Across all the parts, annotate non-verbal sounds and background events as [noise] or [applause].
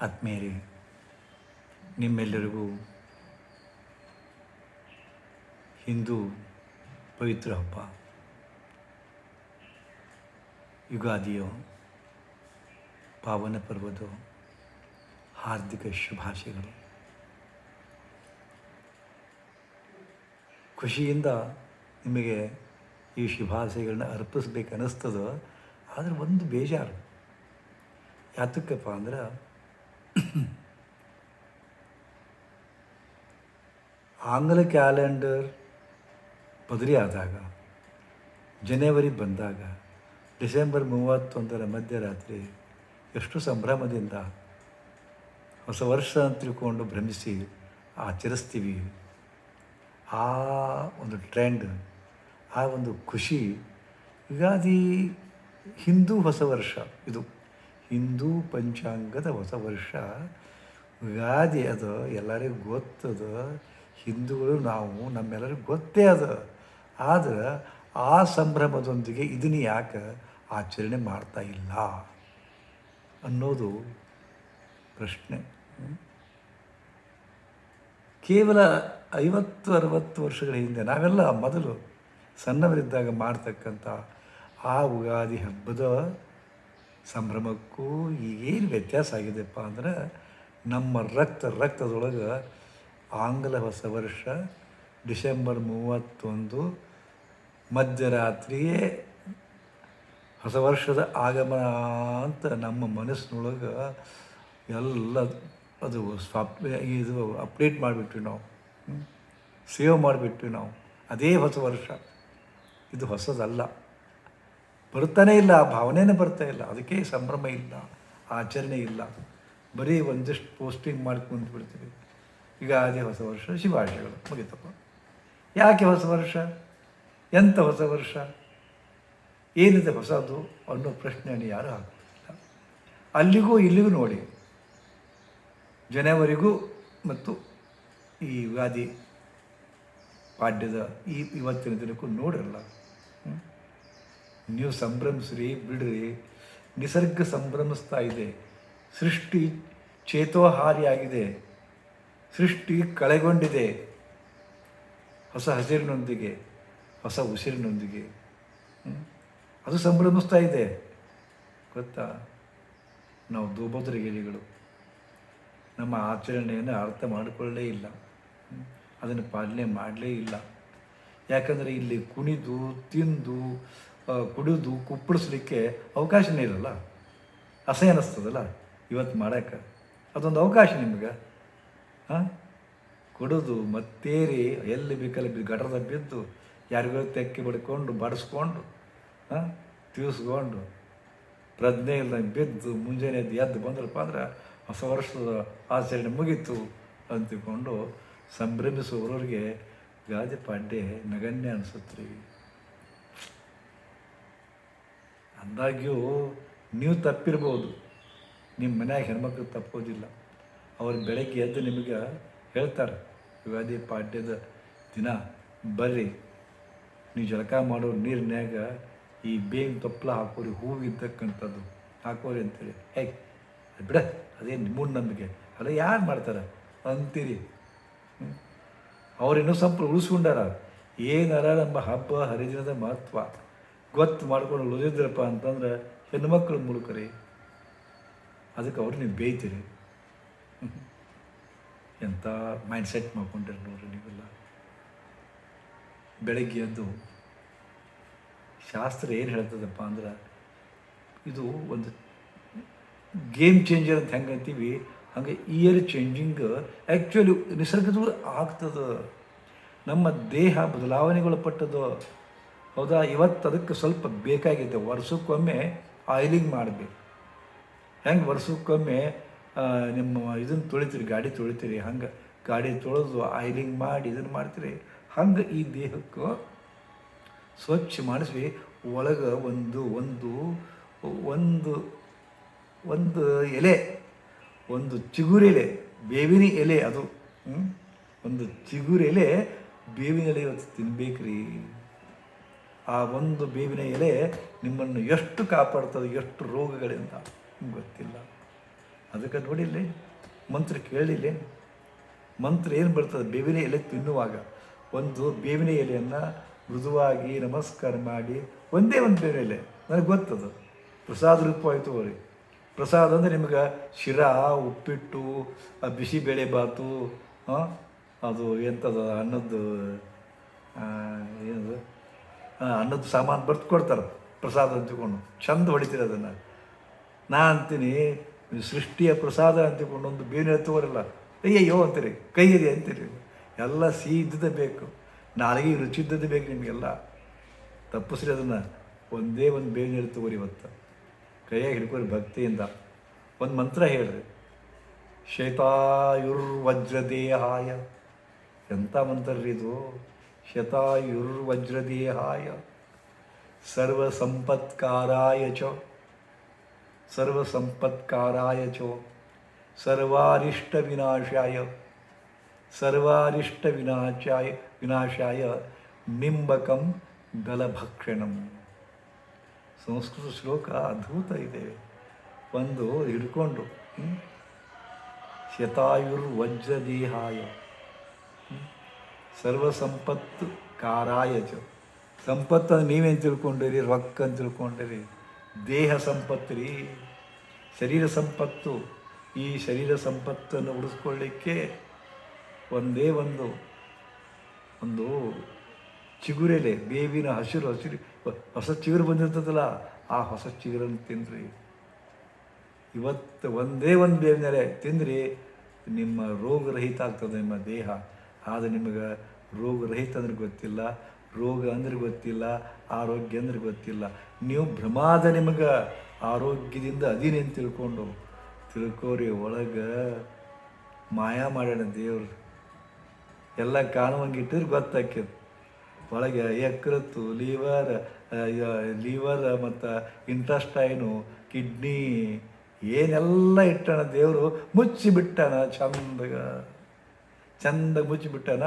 ಆತ್ಮೀಯರೇ, ನಿಮ್ಮೆಲ್ಲರಿಗೂ ಹಿಂದೂ ಪವಿತ್ರ ಹಬ್ಬ, ಯುಗಾದಿಯ, ಪಾವನ ಪರ್ವದ, ಹಾರ್ದಿಕ ಶುಭಾಶಯಗಳು. ಖುಷಿಯಿಂದ ನಿಮಗೆ ಈ ಶುಭಾಶಯಗಳನ್ನ ಅರ್ಪಿಸ್ಬೇಕು ಅನ್ನಿಸ್ತದೋ ಆದರೆ ಒಂದು ಬೇಜಾರು. ಯಾತಕ್ಕಪ್ಪ ಅಂದ್ರೆ [coughs] ಆಂಗ್ಲ ಕ್ಯಾಲೆಂಡರ್ ಬದಲಿ ಆದಾಗ ಜನವರಿ ಬಂದಾಗ, ಡಿಸೆಂಬರ್ ಮೂವತ್ತೊಂದರ ಮಧ್ಯರಾತ್ರಿ ಎಷ್ಟು ಸಂಭ್ರಮದಿಂದ ಹೊಸ ವರ್ಷ ಅಂತ ತಿಳ್ಕೊಂಡು ಭ್ರಮಿಸಿ ಆಚರಿಸ್ತೀವಿ. ಆ ಒಂದು ಟ್ರೆಂಡ್ ಆ ಒಂದು ಖುಷಿ, ಯುಗಾದಿ ಹಿಂದೂ ಹೊಸ ವರ್ಷ ಇದು. ಹಿಂದೂ ಪಂಚಾಂಗದ ಹೊಸ ವರ್ಷ. ಯುಗಾದಿ ಅದು, ಎಲ್ಲರಿಗೂ ಗೊತ್ತದ. ಹಿಂದೂಗಳು ನಾವು, ನಮ್ಮೆಲ್ಲರಿಗೂ ಗೊತ್ತೇ ಅದ. ಆದ್ರೆ ಆ ಸಂಭ್ರಮದೊಂದಿಗೆ ಇದನ್ನು ಯಾಕೆ ಆಚರಣೆ ಮಾಡ್ತಾ ಇಲ್ಲ? ಅನ್ನೋದು ಪ್ರಶ್ನೆ. ಕೇವಲ ಐವತ್ತು, ಅರವತ್ತು ವರ್ಷಗಳ ಹಿಂದೆ ನಾವೆಲ್ಲ ಮೊದಲು ಸಣ್ಣವರಿದ್ದಾಗ ಮಾಡ್ತಕ್ಕಂಥ ಆ ಉಗಾದಿ ಹಬ್ಬದ ಸಂಭ್ರಮಕ್ಕೂ ಈಗೇನು ವ್ಯತ್ಯಾಸ ಆಗಿದೆಪ್ಪ ಅಂದ್ರೆ ನಮ್ಮ ರಕ್ತ, ರಕ್ತದೊಳಗೆ ಆಂಗ್ಲ ಹೊಸ ವರ್ಷ, ಡಿಸೆಂಬರ್ ಮೂವತ್ತೊಂದು, ಮಧ್ಯರಾತ್ರಿಯೇ ಹೊಸ ವರ್ಷದ ಆಗಮನ ಅಂತ ನಮ್ಮ ಮನಸ್ಸಿನೊಳಗೆ ಎಲ್ಲ ಅದು ಸ್ವಾಪ್ ಇದು ಅಪ್ಡೇಟ್ ಮಾಡಿಬಿಟ್ವಿ ನಾವು. ಸೇವ್ ಮಾಡಿಬಿಟ್ವಿ ನಾವು. ಅದೇ ಹೊಸ ವರ್ಷ. ಇದು ಹೊಸದಲ್ಲ. ಬರ್ತಾನೆ ಇಲ್ಲ ಆ ಭಾವನೆನೇ ಬರ್ತಾ ಇಲ್ಲ, ಅದಕ್ಕೆ ಸಂಭ್ರಮ ಇಲ್ಲ, ಆಚರಣೆ ಇಲ್ಲ. ಬರೀ ಒಂದಿಷ್ಟು ಪೋಸ್ಟಿಂಗ್ ಮಾಡ್ಕೊಂಡು ಕುಂತ್ಬಿಡ್ತೀವಿ. ಈಗ ಅದೇ ಹೊಸ ವರ್ಷ ಶಿವಾಶಯಗಳು ಮುಗಿತಪ್ಪ. ಯಾಕೆ ಹೊಸ ವರ್ಷ? ಎಂಥ ಹೊಸ ವರ್ಷ? ಏನಿದೆ ಹೊಸದು ಅನ್ನೋ ಪ್ರಶ್ನೆಯನ್ನು ಯಾರೂ ಹಾಕೋದಿಲ್ಲ ಅಲ್ಲಿಗೂ ಇಲ್ಲಿಗೂ ನೋಡಿ. ಜನವರಿಗೂ ಮತ್ತು ಈ ಯುಗಾದಿ ಪಾಡ್ಯದ ಈ ಇವತ್ತಿನ ದಿನಕ್ಕೂ ನೋಡಿರಲ್ಲ? ನೀವು ಸಂಭ್ರಮಿಸ್ರಿ, ಬಿಡ್ರಿ. ನಿಸರ್ಗ ಸಂಭ್ರಮಿಸ್ತಾ ಇದೆ. ಸೃಷ್ಟಿ ಚೇತೋಹಾರಿಯಾಗಿದೆ. ಸೃಷ್ಟಿ ಕಳೆಗೊಂಡಿದೆ. ಹೊಸ ಹಸಿರಿನೊಂದಿಗೆ, ಹೊಸ ಉಸಿರಿನೊಂದಿಗೆ? ಅದು ಸಂಭ್ರಮಿಸ್ತಾ ಇದೆ. ಗೊತ್ತಾ? ನಾವು ದೂಬದ್ರಗಿರಿಗಳು ನಮ್ಮ ಆಚರಣೆಯನ್ನು ಅರ್ಥ ಮಾಡಿಕೊಳ್ಳಲೇ ಇಲ್ಲ? ಅದನ್ನು ಪಾಲನೆ ಮಾಡಲೇ ಇಲ್ಲ. ಯಾಕಂದರೆ ಇಲ್ಲಿ ಕುಣಿದು, ತಿಂದು ಕುಡಿದು ಕುಪ್ಪಳಿಸ್ಲಿಕ್ಕೆ ಅವಕಾಶನೇ ಇರಲ್ಲ ಅಸಹ್ಯ ಅನ್ನಿಸ್ತದಲ್ಲ ಇವತ್ತು ಮಾಡೋಕ್ಕೆ? ಅದೊಂದು ಅವಕಾಶ ನಿಮ್ಗೆ ಹಾಂ ಕುಡಿದು ಮತ್ತೇರಿ ಎಲ್ಲಿ ಬೇಕಲ್ಲಿ ಬಿ ಬಿದ್ದು ಯಾರಿಗೋ ತೆಕ್ಕಿ ಬಡ್ಕೊಂಡು, ಬಡಿಸ್ಕೊಂಡು ಹಾಂ ತೀರಿಸ್ಕೊಂಡು ಪ್ರಜ್ಞೆ ಇಲ್ಲ ಬಿದ್ದು ಮುಂಜಾನೆ ಎದ್ದು ಎದ್ದು ಬಂದ್ರಪ್ಪ ಅಂದ್ರೆ ಹೊಸ ವರ್ಷದ ಆಚರಣೆ ಮುಗೀತು ಅಂತ ತಿಳ್ಕೊಂಡು ಸಂಭ್ರಮಿಸುವವರಿಗೆ ಗಾದೆ ಪಾಡ್ಯ ನಗಣ್ಯ ಅನಿಸುತ್ತೆ ಅಂದಾಗ್ಯೂ ನೀವು ತಪ್ಪಿರ್ಬೋದು. ನಿಮ್ಮ ಮನ್ಯಾಗ ಹೆಣ್ಮಕ್ಳು ತಪ್ಪೋದಿಲ್ಲ. ಅವ್ರು ಬೆಳಗ್ಗೆ ಎದ್ದು ನಿಮಗೆ ಹೇಳ್ತಾರೆ, ಯುಗಾದಿ ಪಾಡ್ಯದ ದಿನ, ಬರ್ರಿ. ನೀವು ಜಳಕ ಮಾಡೋ ನೀರಿನ್ಯಾಗ ಈ ಬೇವಿನ ತಪ್ಪಲ ಹಾಕೋರಿ ಹೂವಿದ್ದಕ್ಕಂಥದ್ದು ಹಾಕೋರಿ ಅಂತೇಳಿ ಹೇ, ಅದು ಬಿಡ ಅದೇನು ಮೂಢನಂಬಿಕೆ ಅಲ್ಲ, ಯಾರು ಮಾಡ್ತಾರೆ? ಅಂತೀರಿ? ಅವ್ರು ಇನ್ನೂ ಸ್ವಲ್ಪ ಉಳಿಸ್ಕೊಂಡಾರ. ಏನಾರ ನಮ್ಮ ಹಬ್ಬ, ಹರಿದಿನದ ಮಹತ್ವ. ಗೊತ್ತು ಮಾಡ್ಕೊಂಡು ಉಳಿದಿದ್ರಪ್ಪ ಅಂತಂದ್ರೆ ಹೆಣ್ಮಕ್ಳ ರೀ ಅದಕ್ಕೆ ಅವ್ರು ನೀವು ಬೇಯ್ತೀರಿ. ಎಂಥ ಮೈಂಡ್ ಸೆಟ್ ಮಾಡ್ಕೊಂಡಿರಿ ನೋಡ್ರಿ ನೀವೆಲ್ಲ. ಬೆಳಗ್ಗೆ ಎದ್ದು ಶಾಸ್ತ್ರ ಏನು ಹೇಳ್ತದಪ್ಪ ಅಂದ್ರೆ, ಇದು ಒಂದು ಗೇಮ್ ಚೇಂಜರ್ ಅಂತ ಹೆಂಗೆ ಅಂತೀವಿ, ಹಂಗೆ ಇಯರ್ ಚೇಂಜಿಂಗ್ ಆ್ಯಕ್ಚುಲಿ ನಿಸರ್ಗದೂ ಆಗ್ತದೆ. ನಮ್ಮ ದೇಹ ಬದಲಾವಣೆಗೊಳಪಟ್ಟದು ಹೌದಾ? ಇವತ್ತು ಅದಕ್ಕೆ ಸ್ವಲ್ಪ ಬೇಕಾಗಿದೆ. ವರ್ಷಕ್ಕೊಮ್ಮೆ ಆಯಿಲಿಂಗ್ ಮಾಡಬೇಕು. ಹೆಂಗೆ ವರ್ಷಕ್ಕೊಮ್ಮೆ ನಿಮ್ಮ ಇದನ್ನು ತೊಳಿತೀರಿ, ಗಾಡಿ ತೊಳಿತೀರಿ, ಹಂಗೆ ಗಾಡಿ ತೊಳೆದು ಆಯಿಲಿಂಗ್ ಮಾಡಿ ಇದನ್ನು ಮಾಡ್ತೀರಿ, ಹಂಗೆ ಈ ದೇಹಕ್ಕೆ ಸ್ವಚ್ಛ ಮಾಡಿಸಿ ಒಳಗೆ ಒಂದು ಒಂದು ಒಂದು ಒಂದು ಎಲೆ, ಒಂದು ಚಿಗುರೆಲೆ ಬೇವಿನ ಎಲೆ ಅದು? ಒಂದು ಚಿಗುರೆಲೆ ಬೇವಿನ ಎಲೆ ಇವತ್ತು ತಿನ್ಬೇಕ್ರಿ. ಆ ಒಂದು ಬೇವಿನ ಎಲೆ ನಿಮ್ಮನ್ನು ಎಷ್ಟು ಕಾಪಾಡ್ತದೆ, ಎಷ್ಟು ರೋಗಗಳಿಂದ ನಿಮ್ಗೆ ಗೊತ್ತಿಲ್ಲ. ಅದಕ್ಕೆ ನೋಡಿಲ್ಲ, ಮಂತ್ರ ಕೇಳಿಲ್ಲ. ಮಂತ್ರ ಏನು ಬರ್ತದೆ, ಬೇವಿನ ಎಲೆ ತಿನ್ನುವಾಗ ಒಂದು ಬೇವಿನ ಎಲೆಯನ್ನು ಮೃದುವಾಗಿ ನಮಸ್ಕಾರ ಮಾಡಿ, ಒಂದೇ ಒಂದು ಬೇವಿನ ಎಲೆ, ನನಗೆ ಗೊತ್ತದು. ಪ್ರಸಾದ ರೂಪವಾಯಿತು ಅವ್ರಿ ಪ್ರಸಾದ ಅಂದರೆ ನಿಮ್ಗೆ ಶಿರಾ, ಉಪ್ಪಿಟ್ಟು ಬಿಸಿಬೇಳೆ ಬಾತು ಅದು ಎಂಥದ್ದು ಅನ್ನದ್ದು ಏನದು? ಅನ್ನದ ಸಾಮಾನು ಬರ್ತು ಕೊಡ್ತಾರೆ. ಪ್ರಸಾದ ಅಂತಕೊಂಡು ಚಂದ ಹೊಡಿತೀರಿ ಅದನ್ನು. ನಾ ಅಂತೀನಿ ಸೃಷ್ಟಿಯ ಪ್ರಸಾದ ಅಂತಿಕೊಂಡು ಒಂದು ಬೇರೆ ಎತ್ತುವರಲ್ಲ ಅಯ್ಯಯ್ಯೋ ಅಂತೀರಿ ಕೈಯಿರಿ ಅಂತೀರಿ. ಎಲ್ಲ ಸಿಹಿ ಇದ್ದದ್ದೇ ಬೇಕು. ನಾಲಿಗೆ ರುಚಿ ಇದ್ದದ್ದು ಬೇಕು ನಿಮಗೆಲ್ಲ. ತಪ್ಪಿಸ್ರಿ ಅದನ್ನು. ಒಂದೇ ಒಂದು ಬೇವಿನ ತಗೋರಿ ಇವತ್ತು. ಕೈಯಾಗಿ ಹಿಡ್ಕೊರಿ ಭಕ್ತಿಯಿಂದ. ಒಂದು ಮಂತ್ರ ಹೇಳ್ರಿ. ಶತಾಯುರ್ವಜ್ರದೇಹಾಯ. ಎಂಥ ಮಂತ್ರ ರೀ ಇದು? ಶತಾಯುರ್ವಜ್ರದೇಹಾಯ ಸರ್ವಸಂಪತ್ಕಾರಾಯ ಚ ಸರ್ವಸಂಪತ್ಕಾರಾಯ ಚ ಸರ್ವಾರಿಷ್ಟವಿನಾಶಾಯ ಸರ್ವಾರಿಷ್ಟ ವಿನಾಶಾಯ ವಿನಾಶಾಯ ನಿಂಬಕಂ ಗಲಭಕ್ಷಣಂ ಸಂಸ್ಕೃತ ಶ್ಲೋಕ ಅದ್ಭುತ ಇದೆ. ಒಂದು ಹಿಡ್ಕೊಂಡು? ಶತಾಯುರ್ವಜ್ರದೇಹಾಯ? ಸರ್ವಸಂಪತ್ತು ಸಂಪತ್ತು ಚ. ಸಂಪತ್ತು ಅಂದ್ರೆ ನೀವೇನು ತಿಳ್ಕೊಂಡಿರಿ, ರೊಕ್ಕ ಅಂತ ತಿಳ್ಕೊಂಡಿರಿ. ದೇಹ ಸಂಪತ್ತು ರೀ. ಶರೀರ ಸಂಪತ್ತು. ಈ ಶರೀರ ಸಂಪತ್ತನ್ನು ಉಳಿಸ್ಕೊಳ್ಳಿಕ್ಕೆ ಒಂದೇ ಒಂದು ಒಂದು ಚಿಗುರೆಲೆ, ಬೇವಿನ ಹಸಿರು ಹಸಿರು, ಹೊಸ ಚಿಗುರು ಬಂದಿರ್ತದಲ್ಲ, ಆ ಹೊಸ ಚಿಗುರನ್ನು ತಿನ್ನಿರಿ ಇವತ್ತು ಒಂದೇ ಒಂದು ಬೇವಿನ ಎಲೆ ತಿಂದ್ರಿ, ನಿಮ್ಮ ರೋಗರಹಿತ ಆಗ್ತದೆ ನಿಮ್ಮ ದೇಹ. ಆದರೆ ನಿಮಗೆ ರೋಗರಹಿತ ಅಂದ್ರೆ ಗೊತ್ತಿಲ್ಲ, ರೋಗ ಅಂದ್ರೆ ಗೊತ್ತಿಲ್ಲ, ಆರೋಗ್ಯ ಅಂದ್ರೆ ಗೊತ್ತಿಲ್ಲ. ನೀವು ಭ್ರಮಾದ ನಿಮಗೆ ಆರೋಗ್ಯದಿಂದ ಅದೀನಿ ಅಂತ ತಿಳ್ಕೊಂಡು, ತಿಳ್ಕೋರಿ ಒಳಗೆ ಮಾಯಾ ಮಾಡ್ಯಾಣ ದೇವ್ರು. ಎಲ್ಲ ಕಾಣುವಂಗಿಟ್ಟಿದ್ರೆ ಗೊತ್ತಾಕ್ಯದ. ಒಳಗೆ ಯಕೃತ್ತು ಲಿವರ್ ಲಿವರ್ ಮತ್ತು ಇಂಟ್ರಸ್ಟೈನು ಕಿಡ್ನಿ, ಏನೆಲ್ಲ ಇಟ್ಟಣ ದೇವರು ಮುಚ್ಚಿಬಿಟ್ಟಣ ಚಂದಗ. ಚಂದ ಮುಚ್ಚಿಬಿಟ್ಟಾನ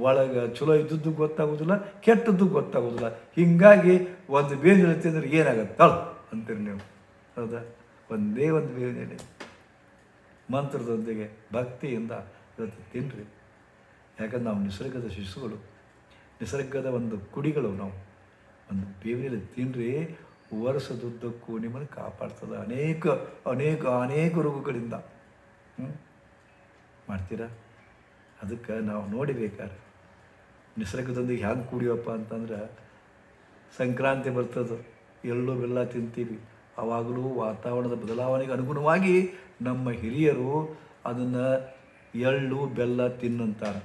ಒಳಗೆ ಚಲೋ ಇದ್ದದ್ದು ಗೊತ್ತಾಗೋದಿಲ್ಲ, ಕೆಟ್ಟದ್ದು ಗೊತ್ತಾಗೋದಿಲ್ಲ. ಹೀಗಾಗಿ ಒಂದು ಬೇವಿನ ತಿಂದರೆ ಏನಾಗತ್ತೆ ಅಂತೀರಿ ನೀವು. ಹೌದಾ? ಒಂದೇ ಒಂದು ಬೇವಿನ ಮಂತ್ರದೊಂದಿಗೆ ಭಕ್ತಿಯಿಂದ ಇವತ್ತು ತಿನ್ನಿರಿ ಯಾಕಂದ್ರೆ ನಾವು ನಿಸರ್ಗದ ಶಿಶುಗಳು. ನಿಸರ್ಗದ ಒಂದು ಕುಡಿಗಳು ನಾವು. ಒಂದು ಬೇವಿನಲ್ಲಿ ತಿನ್ನಿರಿ ವರ್ಷದುದ್ದಕ್ಕೂ ನಿಮ್ಮನ್ನು ಕಾಪಾಡ್ತದೆ ಅನೇಕ ಅನೇಕ ಅನೇಕ ರೋಗಗಳಿಂದ. ಹ್ಞೂ ಮಾಡ್ತೀರಾ? ಅದಕ್ಕೆ ನಾವು ನೋಡಿಬೇಕಾರೆ ನಿಸರ್ಗದೊಂದಿಗೆ ಹ್ಯಾಂಗೆ ಕುಡಿಯೋಪ್ಪ ಅಂತಂದ್ರೆ ಸಂಕ್ರಾಂತಿ ಬರ್ತದೆ ಎಳ್ಳು ಬೆಲ್ಲ ತಿಂತೀವಿ. ಆವಾಗಲೂ ವಾತಾವರಣದ ಬದಲಾವಣೆಗೆ ಅನುಗುಣವಾಗಿ ನಮ್ಮ ಹಿರಿಯರು ಅದನ್ನು ಎಳ್ಳು, ಬೆಲ್ಲ ತಿನ್ನಂತಾರೆ.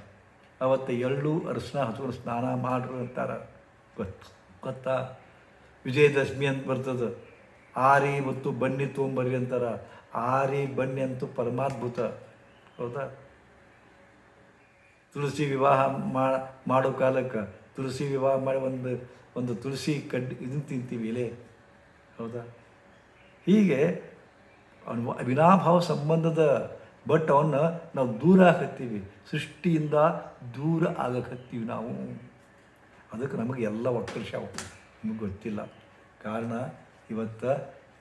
ಅವತ್ತು ಎಳ್ಳು ಅರಸಿನ ಹಚ್ಕೊಂಡು ಸ್ನಾನ ಮಾಡ್ರು ಅಂತಾರೆ. ಗೊತ್ತು ಗೊತ್ತಾ? ವಿಜಯದಶಮಿ ಅಂತ ಬರ್ತದೆ. ಆರಿ ಮತ್ತು ಬನ್ನಿ ತೊಗೊಂಬರ್ರಿ ಅಂತಾರೆ. ಆರಿ, ಬನ್ನಿ ಅಂತೂ ಪರಮಾದ್ಭುತ. ಹೌದಾ? ತುಳಸಿ ವಿವಾಹ ಮಾಡೋ ಕಾಲಕ್ಕೆ ತುಳಸಿ ವಿವಾಹ ಮಾಡಿ ಒಂದು ಒಂದು ತುಳಸಿ ಕಡ್ಡಿ ಇದನ್ನು ತಿಂತೀವಿ ಇಲ್ಲೇ ಹೌದಾ? ಹೀಗೆ ಅವನು ಅವಿನಾಭಾವ ಸಂಬಂಧದ ಬಟ್ ಅವನ್ನ ನಾವು ದೂರ ಆಗತ್ತೀವಿ ಸೃಷ್ಟಿಯಿಂದ ದೂರ ಆಗಕತ್ತೀವಿ ನಾವು. ಅದಕ್ಕೆ ನಮಗೆ ಎಲ್ಲ ಒಕ್ಕರ್ಷಾವ ನಿಮಗೆ ಗೊತ್ತಿಲ್ಲ. ಕಾರಣ ಇವತ್ತು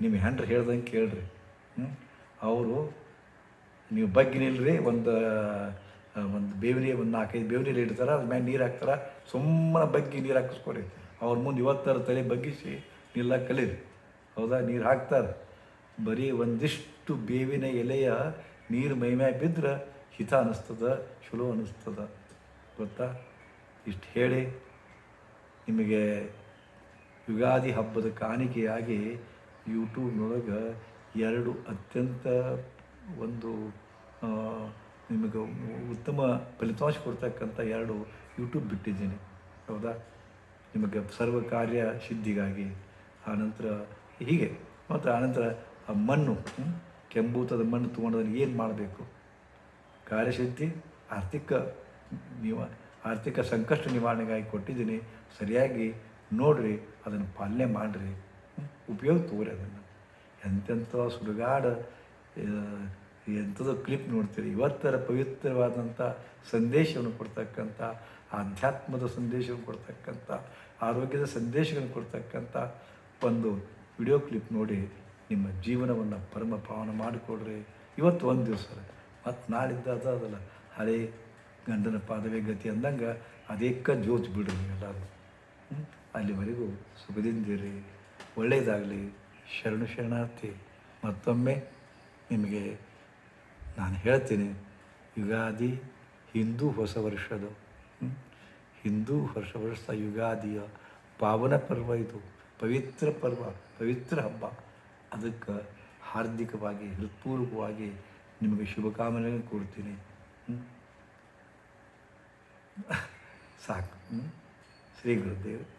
ನಿಮ್ಮ ಹೆಂಡ್ರು ಹೇಳ್ದಂಗೆ ಕೇಳ್ರಿ. ಅವರು ನೀವು ಬಗ್ಗೆ ನಿಲ್ರಿ ಒಂದು ಒಂದು ಬೇವಿನ ಒಂದು ನಾಲ್ಕೈದು ಬೇವಿನ ಎಲೆ ಇಡ್ತಾರೆ, ಅದ್ರ ಮ್ಯಾಲೆ ನೀರು ಹಾಕ್ತಾರೆ. ಸುಮ್ಮನೆ ಬಗ್ಗಿ ನೀರು ಹಾಕಿಸ್ಕೊರಿ. ಅವ್ರ ಮುಂದೆ ಇವತ್ತರ ತಲೆ ಬಗ್ಗಿಸಿ ನಿಲ್ಲ ಕಲೀರಿ. ಹೌದಾ? ನೀರು ಹಾಕ್ತಾರೆ. ಬರೀ ಒಂದಿಷ್ಟು ಬೇವಿನ ಎಲೆಯ ನೀರು ಮೈಮ್ಯಾಗ ಬಿದ್ದರೆ ಹಿತ ಅನ್ನಿಸ್ತದ ಚಲೋ ಅನ್ನಿಸ್ತದ ಗೊತ್ತಾ? ಇಷ್ಟು ಹೇಳಿ ನಿಮಗೆ ಯುಗಾದಿ ಹಬ್ಬದ ಕಾಣಿಕೆಯಾಗಿ ಯೂಟ್ಯೂಬ್ನೊಳಗೆ ಎರಡು ಅತ್ಯಂತ ಒಂದು ನಿಮಗೆ ಉತ್ತಮ ಫಲಿತಾಂಶ ಕೊಡ್ತಕ್ಕಂಥ ಎರಡು ಯೂಟ್ಯೂಬ್ ಬಿಟ್ಟಿದ್ದೀನಿ. ಹೌದಾ? ನಿಮಗೆ ಸರ್ವ ಕಾರ್ಯ ಸಿದ್ಧಿಗಾಗಿ. ಆನಂತರ ಹೀಗೆ ಮತ್ತು ಆನಂತರ ಆ ಮಣ್ಣು ಕೆಂಬೂತದ ಮಣ್ಣು ತೊಗೊಂಡದನ್ನು ಏನು ಮಾಡಬೇಕು? ಕಾರ್ಯಸಿದ್ಧಿ, ಆರ್ಥಿಕ ನಿವ, ಆರ್ಥಿಕ ಸಂಕಷ್ಟ ನಿವಾರಣೆಗಾಗಿ ಕೊಟ್ಟಿದ್ದೀನಿ. ಸರಿಯಾಗಿ ನೋಡಿರಿ, ಅದನ್ನು ಪಾಲನೆ ಮಾಡಿರಿ. ಉಪಯೋಗ ತಗೋರಿ ಅದನ್ನು. ಎಂತೆಂಥ ಸುಡುಗಾಡ ಆ, ಎಂಥದೋ ಕ್ಲಿಪ್ ನೋಡ್ತೀರಿ. ಇವತ್ತರ ಪವಿತ್ರವಾದಂಥ ಸಂದೇಶವನ್ನು ಕೊಡ್ತಕ್ಕಂಥ ಆಧ್ಯಾತ್ಮದ ಸಂದೇಶವನ್ನು ಕೊಡ್ತಕ್ಕಂಥ ಆರೋಗ್ಯದ ಸಂದೇಶಗಳನ್ನು ಕೊಡ್ತಕ್ಕಂಥ ಒಂದು ವಿಡಿಯೋ ಕ್ಲಿಪ್ ನೋಡಿ ನಿಮ್ಮ ಜೀವನವನ್ನು ಪರಮ ಪಾವನ ಮಾಡಿಕೊಡ್ರಿ. ಇವತ್ತು ಒಂದು ದಿವಸ ಮತ್ತು ನಾಳಿದ್ದ ಅದು ಅದಲ್ಲ. ಹಳೆ ಗಂಡನ ಪಾದವೇ ಗತಿ ಅಂದಂಗೆ ಅದೇಕ್ಕ ಜೋತ್ ಬಿಡ್ರಿ ಹ್ಮ್? ಅಲ್ಲಿವರೆಗೂ ಸುಖದಿಂದಿರಿ. ಒಳ್ಳೆಯದಾಗಲಿ ಶರಣು ಶರಣಾರ್ಥಿ. ಮತ್ತೊಮ್ಮೆ ನಿಮಗೆ ನಾನು ಹೇಳ್ತೀನಿ, ಯುಗಾದಿ ಹಿಂದೂ ಹೊಸ ವರ್ಷದ. ಹಿಂದೂ ಹೊಸ ವರ್ಷ ಯುಗಾದಿಯ ಪಾವನ ಪರ್ವ ಇದು. ಪವಿತ್ರ ಪರ್ವ, ಪವಿತ್ರ ಹಬ್ಬ. ಅದಕ್ಕೆ ಹಾರ್ದಿಕವಾಗಿ, ಹೃತ್ಪೂರ್ವಕವಾಗಿ ನಿಮಗೆ ಶುಭಕಾಮನೆ ಕೊಡ್ತೀನಿ? ಸಾಕು? ಶ್ರೀ ಗುರುದೇವ್.